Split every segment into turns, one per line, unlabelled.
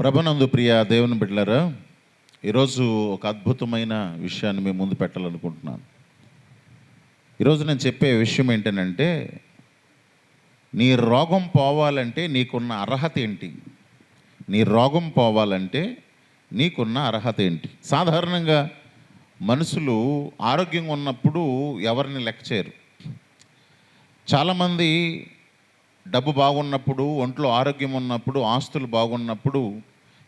ప్రభనందు ప్రియ దేవుని బిడ్డలారా ఈరోజు ఒక అద్భుతమైన విషయాన్ని మేము ముందు పెట్టాలనుకుంటున్నాను. ఈరోజు నేను చెప్పే విషయం ఏంటనంటే నీ రోగం పోవాలంటే నీకున్న అర్హత ఏంటి? నీ రోగం పోవాలంటే నీకున్న అర్హత ఏంటి? సాధారణంగా మనుషులు ఆరోగ్యంగా ఉన్నప్పుడు ఎవరిని లెక్క చేయరు. చాలామంది డబ్బు బాగున్నప్పుడు ఒంట్లో ఆరోగ్యం ఉన్నప్పుడు ఆస్తులు బాగున్నప్పుడు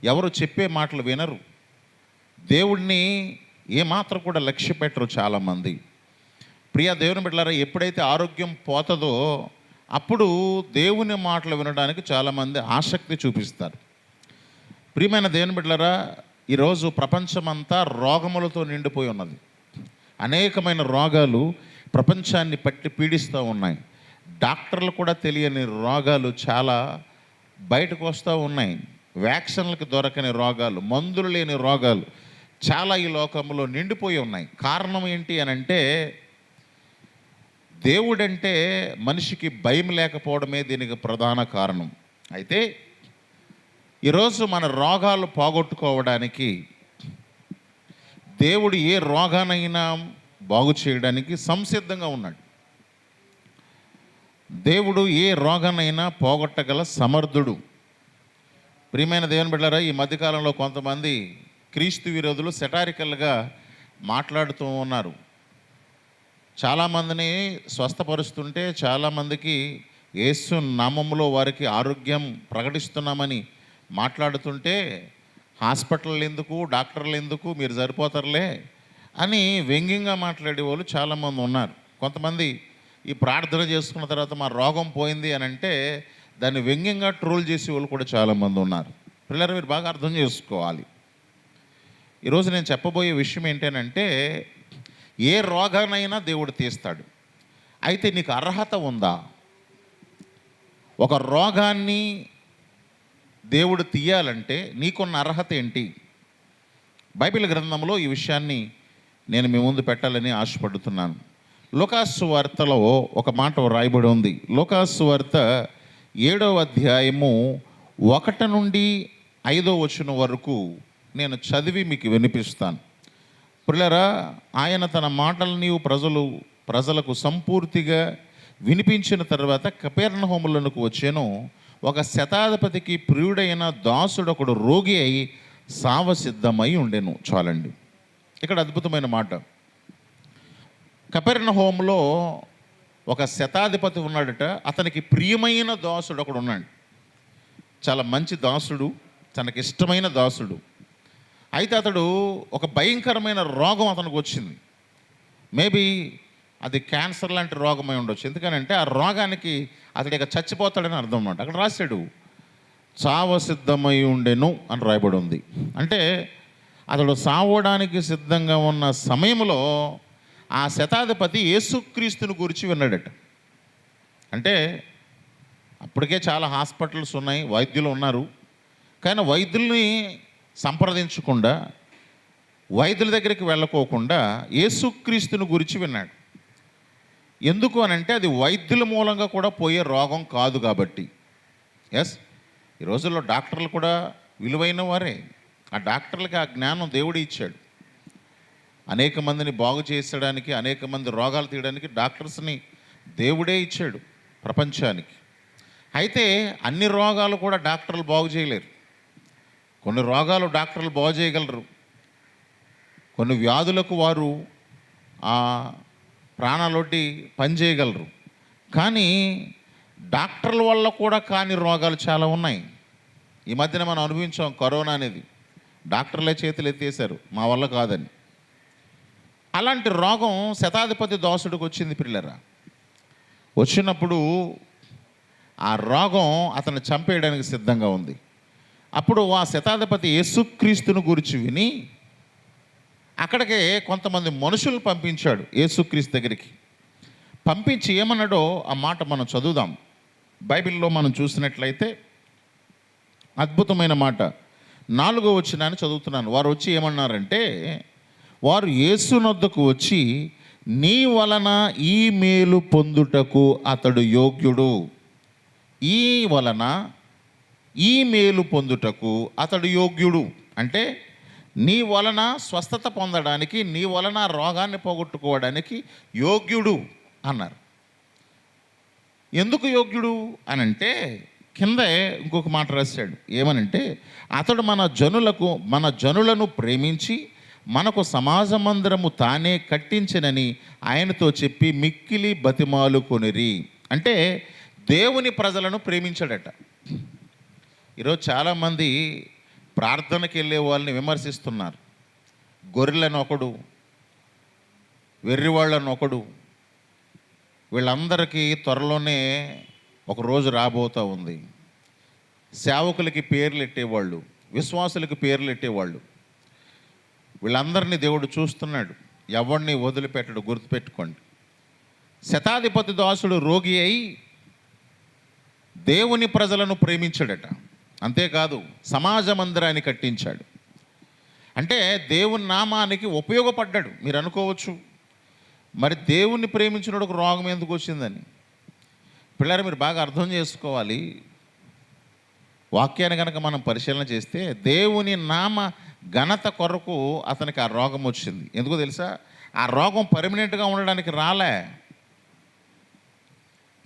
ఎవరు చెప్పే మాటలు వినరు. దేవుడిని ఏమాత్రం కూడా లక్ష్య పెట్టరు చాలామంది. ప్రియా దేవుని బిడ్డలారా ఎప్పుడైతే ఆరోగ్యం పోతుందో అప్పుడు దేవుని మాటలు వినడానికి చాలామంది ఆసక్తి చూపిస్తారు. ప్రియమైన దేవుని బిడ్డలారా ఈరోజు ప్రపంచమంతా రోగములతో నిండిపోయి ఉన్నది. అనేకమైన రోగాలు ప్రపంచాన్ని పట్టి పీడిస్తూ ఉన్నాయి. డాక్టర్లు కూడా తెలియని రోగాలు చాలా బయటకు వస్తూ ఉన్నాయి. వ్యాక్సిన్లకు దొరకని రోగాలు మందులు లేని రోగాలు చాలా ఈ లోకంలో నిండిపోయి ఉన్నాయి. కారణం ఏంటి అని అంటే దేవుడంటే మనిషికి భయం లేకపోవడమే దీనికి ప్రధాన కారణం. అయితే ఈరోజు మన రోగాలు పోగొట్టుకోవడానికి దేవుడు ఏ రోగానైనా బాగు చేయడానికి సంసిద్ధంగా ఉన్నాడు. దేవుడు ఏ రోగనైనా పోగొట్టగల సమర్థుడు. ప్రియమైన దేవుని బిడ్డారా ఈ మధ్యకాలంలో కొంతమంది క్రీస్తు విరోధులు సెటారికల్గా మాట్లాడుతూ ఉన్నారు. చాలామందిని స్వస్థపరుస్తుంటే చాలామందికి యేసు నామంలో వారికి ఆరోగ్యం ప్రకటిస్తున్నామని మాట్లాడుతుంటే హాస్పిటల్ ఎందుకు? డాక్టర్లు ఎందుకు? మీరు సరిపోతారులే అని వ్యంగ్యంగా మాట్లాడే వాళ్ళు చాలామంది ఉన్నారు. కొంతమంది ఈ ప్రార్థన చేసుకున్న తర్వాత మా రోగం పోయింది అని అంటే దాన్ని వ్యంగ్యంగా ట్రోల్ చేసే వాళ్ళు కూడా చాలామంది ఉన్నారు. పిల్లలు మీరు బాగా అర్థం చేసుకోవాలి. ఈరోజు నేను చెప్పబోయే విషయం ఏంటంటే ఏ రోగానైనా దేవుడు తీస్తాడు. అయితే నీకు అర్హత ఉందా? ఒక రోగాన్ని దేవుడు తీయాలంటే నీకున్న అర్హత ఏంటి? బైబిల్ గ్రంథంలో ఈ విషయాన్ని నేను మీ ముందు పెట్టాలని ఆశపడుతున్నాను. లోకాసు వార్తలో ఒక మాట రాయబడి ఉంది. లోకాసు వార్త ఏడవ అధ్యాయము ఒకటి నుండి ఐదో వచనం వరకు నేను చదివి మీకు వినిపిస్తాను. పిల్లరా ఆయన తన మాటలని ప్రజలు ప్రజలకు సంపూర్తిగా వినిపించిన తర్వాత కపేర్ణహోములకు వచ్చాను. ఒక శతాధిపతికి ప్రియుడైన దాసుడు ఒకడు రోగి అయి సావసిద్ధమై ఉండెను. చాలండి. ఇక్కడ అద్భుతమైన మాట. కపెరిన హోంలో ఒక శతాధిపతి ఉన్నాడట. అతనికి ప్రియమైన దాసుడు ఒకడు ఉన్నాడు. చాలా మంచి దాసుడు తనకి ఇష్టమైన దాసుడు. అయితే అతడు ఒక భయంకరమైన రోగం అతనికి వచ్చింది. మేబీ అది క్యాన్సర్ లాంటి రోగమై ఉండొచ్చు. ఎందుకనంటే ఆ రోగానికి అతడు ఇక చచ్చిపోతాడని అర్థం అన్నమాట అక్కడ రాశాడు చావ సిద్ధమై ఉండెను అని రాయబడి ఉంది. అంటే అతడు సావడానికి సిద్ధంగా ఉన్న సమయంలో ఆ శతాధిపతి యేసుక్రీస్తుని గురించి విన్నాడట. అంటే అప్పటికే చాలా హాస్పిటల్స్ ఉన్నాయి వైద్యులు ఉన్నారు. కానీ వైద్యుల్ని సంప్రదించకుండా వైద్యుల దగ్గరికి వెళ్ళకోకుండా యేసుక్రీస్తుని గురించి విన్నాడు. ఎందుకు అని అంటే అది వైద్యుల మూలంగా కూడా పోయే రోగం కాదు కాబట్టి. ఎస్ ఈ రోజుల్లో డాక్టర్లు కూడా విలువైన వారే. ఆ డాక్టర్లకి ఆ జ్ఞానం దేవుడు ఇచ్చాడు. అనేక మందిని బాగు చేసడానికి అనేక మంది రోగాలు తీయడానికి డాక్టర్స్ని దేవుడే ఇచ్చాడు ప్రపంచానికి. అయితే అన్ని రోగాలు కూడా డాక్టర్లు బాగు చేయలేరు. కొన్ని రోగాలు డాక్టర్లు బాగు చేయగలరు. కొన్ని వ్యాధులకు వారు ఆ ప్రాణాలొడ్డి పనిచేయగలరు కానీ డాక్టర్ల వల్ల కూడా కాని రోగాలు చాలా ఉన్నాయి. ఈ మధ్యన మనం అనుభవించాం కరోనా అనేది. డాక్టర్లే చేతులు ఎత్తేసారు మా వల్ల కాదని. అలాంటి రోగం శతాధిపతి దోసుడికి వచ్చింది పిల్లరా. వచ్చినప్పుడు ఆ రోగం అతను చంపేయడానికి సిద్ధంగా ఉంది. అప్పుడు ఆ శతాధిపతి యేసుక్రీస్తుని గురించి విని అక్కడికే కొంతమంది మనుషులు పంపించాడు యేసుక్రీస్తు దగ్గరికి. పంపించి ఏమన్నాడో ఆ మాట మనం చదువుదాం. బైబిల్లో మనం చూసినట్లయితే అద్భుతమైన మాట. నాలుగో వచ్చినాన్ని చదువుతున్నాను. వారు వచ్చి ఏమన్నారంటే వారు యేసునొద్దకు వచ్చి నీ వలన ఈ మేలు పొందుటకు అతడు యోగ్యుడు. ఈ వలన ఈ మేలు పొందుటకు అతడు యోగ్యుడు. అంటే నీ వలన స్వస్థత పొందడానికి నీ వలన రోగాన్ని పోగొట్టుకోవడానికి యోగ్యుడు అన్నారు. ఎందుకు యోగ్యుడు? అని అంటే కిందే ఇంకొక మాట రాశాడు. ఏమనంటే అతడు మన జనులకు మన జనులను ప్రేమించి మనకు సమాజ మందిరము తానే కట్టించినని ఆయనతో చెప్పి మిక్కిలి బతిమాలు కొనిరి. అంటే దేవుని ప్రజలను ప్రేమించాడట. ఈరోజు చాలామంది ప్రార్థనకి వెళ్ళే వాళ్ళని విమర్శిస్తున్నారు. గొర్రెలను ఒకడు వెర్రివాళ్ళను ఒకడు వీళ్ళందరికీ త్వరలోనే ఒక రోజు రాబోతూ ఉంది. సేవకులకి పేర్లు ఎట్టేవాళ్ళు విశ్వాసులకి పేర్లు ఎట్టేవాళ్ళు. వీళ్ళందరినీ దేవుడు చూస్తున్నాడు. ఎవరిని వదిలిపెట్టడు గుర్తుపెట్టుకోండి. శతాధిపతి దాసుడు రోగి అయి దేవుని ప్రజలను ప్రేమించాడట. అంతేకాదు సమాజ మందిరాన్ని కట్టించాడు. అంటే దేవుని నామానికి ఉపయోగపడ్డాడు. మీరు అనుకోవచ్చు మరి దేవుణ్ణి ప్రేమించినోడు రోగం ఎందుకు వచ్చిందని? పిల్లలు మీరు బాగా అర్థం చేసుకోవాలి. వాక్యాన్ని కనుక మనం పరిశీలన చేస్తే దేవుని నామ ఘనత కొరకు అతనికి ఆ రోగం వచ్చింది. ఎందుకో తెలుసా? ఆ రోగం పర్మనెంట్గా ఉండడానికి రాలే.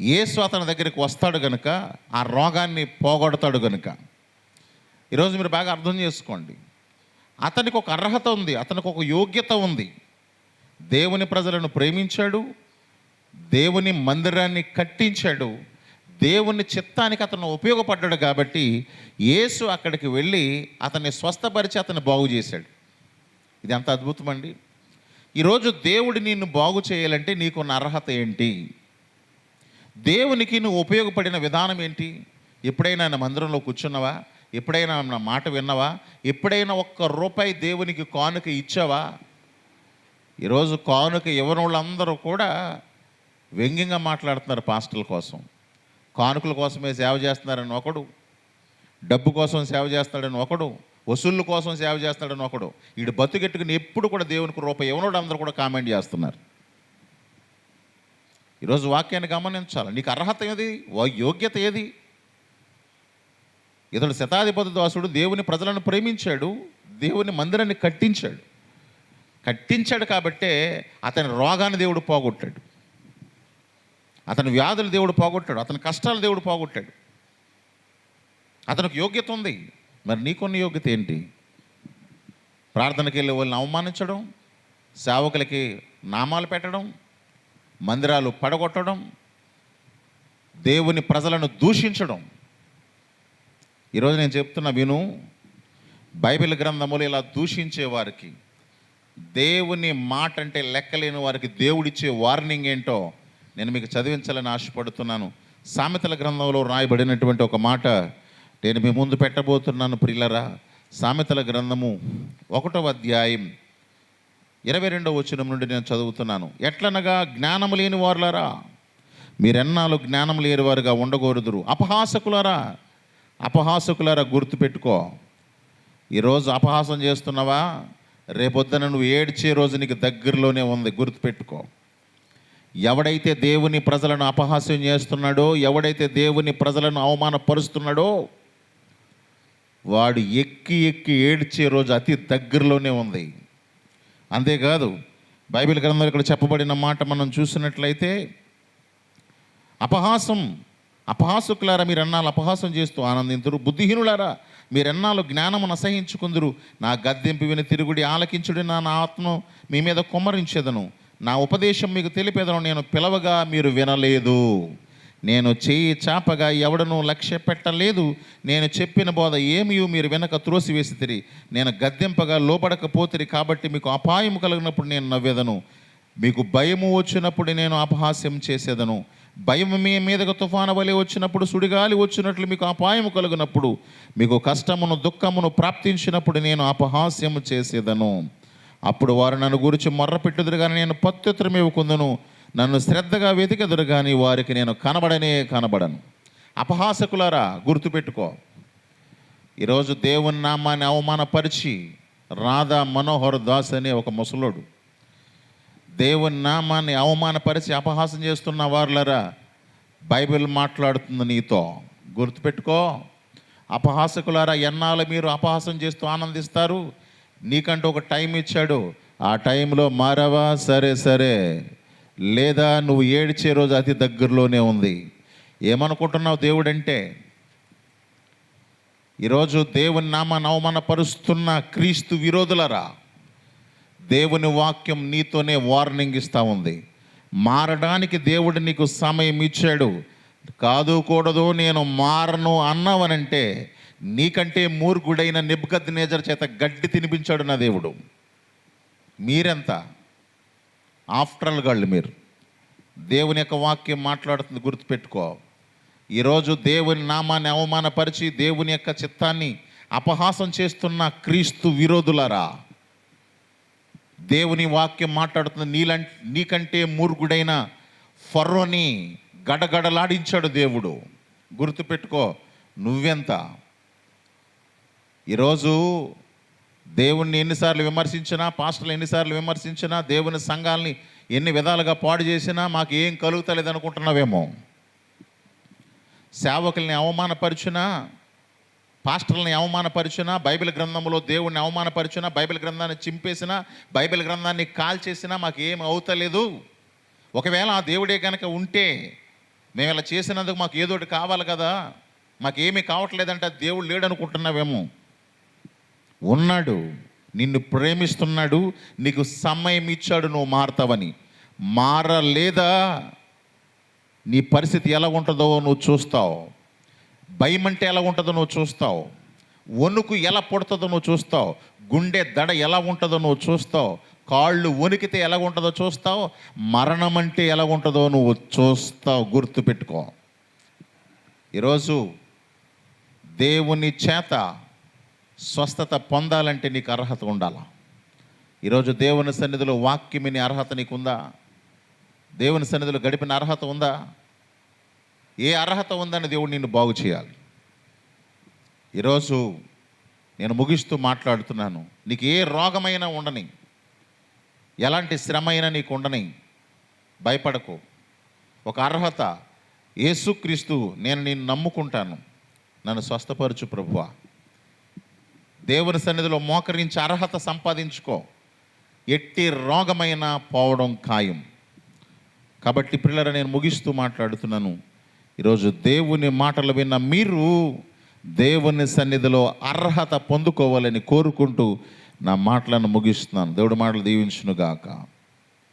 యేసు అతని దగ్గరికి వస్తాడు గనుక ఆ రోగాన్ని పోగొడతాడు గనుక. ఈరోజు మీరు బాగా అర్థం చేసుకోండి. అతనికి ఒక అర్హత ఉంది అతనికి ఒక యోగ్యత ఉంది. దేవుని ప్రజలను ప్రేమించాడు దేవుని మందిరాన్ని కట్టించాడు దేవుని చిత్తానికి అతను ఉపయోగపడ్డాడు కాబట్టి యేసు అక్కడికి వెళ్ళి అతన్ని స్వస్థపరిచి అతన్ని బాగు చేశాడు. ఇది ఎంత అద్భుతం అండి. ఈరోజు దేవుడు నిన్ను బాగు చేయాలంటే నీకున్న అర్హత ఏంటి? దేవునికి నువ్వు ఉపయోగపడిన విధానం ఏంటి? ఎప్పుడైనా నా మందిరంలో కూర్చున్నావా? ఎప్పుడైనా నా మాట విన్నావా? ఎప్పుడైనా ఒక్క రూపాయి దేవునికి కానుక ఇచ్చావా? ఈరోజు కానుక ఇవ్వని వాళ్ళందరూ కూడా వ్యంగ్యంగా మాట్లాడుతున్నారు పాస్టర్ల కోసం. కానుకల కోసమే సేవ చేస్తున్నారని ఒకడు డబ్బు కోసం సేవ చేస్తాడని ఒకడు వసూళ్ళ కోసం సేవ చేస్తాడని ఒకడు వీడు బతుకెట్టుకుని ఎప్పుడు కూడా దేవునికి రూపాయి ఇవ్వనోడు అందరూ కూడా కామెంట్ చేస్తున్నారు. ఈరోజు వాక్యాన్ని గమనించాలి. నీకు అర్హత ఏది? వా- యోగ్యత ఏది? ఇతడు శతాధిపతి దాసుడు దేవుని ప్రజలను ప్రేమించాడు దేవుని మందిరాన్ని కట్టించాడు. కట్టించాడు కాబట్టే అతని రోగాన్ని దేవుడు పోగొట్టాడు. అతని వ్యాధులు దేవుడు పోగొట్టాడు అతని కష్టాలు దేవుడు పోగొట్టాడు. అతనికి యోగ్యత ఉంది. మరి నీకున్న యోగ్యత ఏంటి? ప్రార్థనకి వెళ్ళే వాళ్ళని అవమానించడం సేవకులకి నామాలు పెట్టడం మందిరాలు పడగొట్టడం దేవుని ప్రజలను దూషించడం. ఈరోజు నేను చెప్తున్న విను బైబిల్ గ్రంథములు ఇలా దూషించే వారికి దేవుని మాట అంటే లెక్కలేని వారికి దేవుడిచ్చే వార్నింగ్ ఏంటో నేను మీకు చదివించాలని ఆశపడుతున్నాను. సామెతల గ్రంథంలో రాయబడినటువంటి ఒక మాట నేను మీ ముందు పెట్టబోతున్నాను ప్రిల్లరా సామెతల గ్రంథము ఒకటవ అధ్యాయం ఇరవై రెండవ వచనం నుండి నేను చదువుతున్నాను. ఎట్లనగా జ్ఞానము లేని వారులరా? మీరెన్నాళ్ళు జ్ఞానం లేని వారుగా ఉండకూడదురు. అపహాసకులరా? అపహాసకులరా గుర్తుపెట్టుకో ఈరోజు అపహాసం చేస్తున్నావా? రేపొద్దున నువ్వు ఏడ్చే రోజు నీకు దగ్గరలోనే ఉంది. గుర్తుపెట్టుకో ఎవడైతే దేవుని ప్రజలను అపహాస్యం చేస్తున్నాడో ఎవడైతే దేవుని ప్రజలను అవమానపరుస్తున్నాడో వాడు ఎక్కి ఎక్కి ఏడ్చే రోజు అతి దగ్గరలోనే ఉంది. అంతేకాదు బైబిల్ గ్రంథంలో ఇక్కడ చెప్పబడిన మాట మనం చూసినట్లయితే అపహాసం అపహాసుకులారా మీరు ఎన్నాళ్ళు అపహాసం చేస్తూ ఆనందింతురు? బుద్ధిహీనులారా మీరు ఎన్నాళ్ళు జ్ఞానమును అసహించుకుందరు? నా గద్దెంపు విని తిరుగుడి ఆలకించుడి నా నా ఆత్మను మీ మీద కుమ్మరించేదను. నా ఉపదేశం మీకు తెలిపేదను నేను పిలవగా మీరు వినలేదు. నేను చేయి చాపగా ఎవడను లక్ష్య పెట్టలేదు. నేను చెప్పిన బోధ ఏమీ మీరు వెనక త్రోసివేసి తిరి. నేను గద్దెంపగా లోపడకపోతిరి కాబట్టి మీకు అపాయం కలిగినప్పుడు నేను నవ్వేదను. మీకు భయము వచ్చినప్పుడు నేను అపహాస్యం చేసేదను. భయం మీ మీదకు తుఫాను వలె వచ్చినప్పుడు సుడిగాలి వచ్చినట్లు మీకు అపాయము కలిగినప్పుడు మీకు కష్టమును దుఃఖమును ప్రాప్తించినప్పుడు నేను అపహాస్యము చేసేదను. అప్పుడు వారు నన్ను గురించి మొర్ర పెట్టుదురు కానీ నేను పత్యుత్తరం ఇవ్వకుందును నన్ను శ్రద్ధగా వెతికెదురు కానీ వారికి నేను కనబడనే కనబడను. అపహాసకులారా గుర్తుపెట్టుకో. ఈరోజు దేవుని నామాన్ని అవమానపరిచి రాధా మనోహర్ దాస్ అనే ఒక ముసలోడు. దేవుని నామాన్ని అవమానపరిచి అపహాసం చేస్తున్న వారులరా బైబిల్ మాట్లాడుతుంది నీతో. గుర్తుపెట్టుకో. అపహాసకులారా ఎన్నాళ్ళు మీరు అపహాసం చేస్తూ ఆనందిస్తారు? నీకంటూ ఒక టైం ఇచ్చాడు. ఆ టైంలో మారవా? సరే సరే. లేదా నువ్వు ఏడ్చే రోజు అతి దగ్గరలోనే ఉంది. ఏమనుకుంటున్నావు దేవుడంటే ఈరోజు దేవుని నామాన్ని అవమానపరుస్తున్న క్రీస్తు విరోధులరా? దేవుని వాక్యం నీతోనే వార్నింగ్ ఇస్తూ ఉంది. మారడానికి దేవుడు నీకు సమయం ఇచ్చాడు. కాదు కూడదు నేను మారను అన్నావనంటే నీకంటే మూర్ఖుడైన నిబ్గద్ నేజర్ చేత గడ్డి తినిపించాడు నా దేవుడు. మీరెంత? ఆఫ్టర్ గాళ్ళు మీరు. దేవుని యొక్క వాక్యం మాట్లాడుతుంది గుర్తుపెట్టుకో. ఈరోజు దేవుని నామాన్ని అవమానపరిచి దేవుని యొక్క చిత్తాన్ని అపహాసం చేస్తున్న క్రీస్తు విరోధులరా దేవుని వాక్యం మాట్లాడుతుంది నీలం నీకంటే మూర్ఖుడైన ఫర్రోని గడగడలాడించాడు దేవుడు. గుర్తుపెట్టుకో నువ్వెంత? ఈరోజు దేవుణ్ణి ఎన్నిసార్లు విమర్శించినా పాస్టర్లు ఎన్నిసార్లు విమర్శించినా దేవుని సంఘాలని ఎన్ని విధాలుగా పాడు చేసినా మాకు ఏం కలుగుతలేదు అనుకుంటున్నావేమో. సేవకుల్ని అవమానపరిచినా పాస్టర్లని అవమానపరిచినా బైబిల్ గ్రంథంలో దేవుణ్ణి అవమానపరిచినా బైబిల్ గ్రంథాన్ని చింపేసినా బైబిల్ గ్రంథాన్ని కాల్చేసినా మాకు ఏం అవుతలేదు. ఒకవేళ ఆ దేవుడే కనుక ఉంటే మేము ఇలా చేసినందుకు మాకు ఏదో ఒకటి కావాలి కదా మాకేమీ కావట్లేదంటే దేవుడు లేడు అనుకుంటున్నావేమో ఉన్నాడు నిన్ను ప్రేమిస్తున్నాడు నీకు సమయం ఇచ్చాడు నువ్వు మారతావని. మారలేదా? నీ పరిస్థితి ఎలా ఉంటుందో నువ్వు చూస్తావు. భయం అంటే ఎలా ఉంటుందో నువ్వు చూస్తావు. వణుకు ఎలా పుడుతుందో నువ్వు చూస్తావు. గుండె దడ ఎలా ఉంటుందో నువ్వు చూస్తావు. కాళ్ళు వణికితే ఎలా ఉంటుందో చూస్తావు. మరణం అంటే ఎలా ఉంటుందో నువ్వు చూస్తావు. గుర్తుపెట్టుకో. ఈరోజు దేవుని చేత స్వస్థత పొందాలంటే నీకు అర్హత ఉండాలా? ఈరోజు దేవుని సన్నిధిలో వాక్యమిని అర్హత నీకుందా? దేవుని సన్నిధిలో గడిపిన అర్హత ఉందా? ఏ అర్హత ఉందని దేవుడు నిన్ను బాగు చేయాలి. ఈరోజు నేను ముగిస్తూ మాట్లాడుతున్నాను. నీకు ఏ రోగమైనా ఉండని ఎలాంటి శ్రమ అయినా నీకు ఉండని భయపడకు. ఒక అర్హత యేసుక్రీస్తు నేను నిన్ను నమ్ముకుంటాను. నన్ను స్వస్థపరచు ప్రభువా. దేవుని సన్నిధిలో మోకరించి అర్హత సంపాదించుకో. ఎట్టి రోగమైన పోవడం ఖాయం. కాబట్టి పిల్లల నేను ముగిస్తూ మాట్లాడుతున్నాను. ఈరోజు దేవుని మాటలు విన్న మీరు దేవుని సన్నిధిలో అర్హత పొందుకోవాలని కోరుకుంటూ నా మాటలను ముగిస్తున్నాను. దేవుడి మాటలు దీవించునుగాక.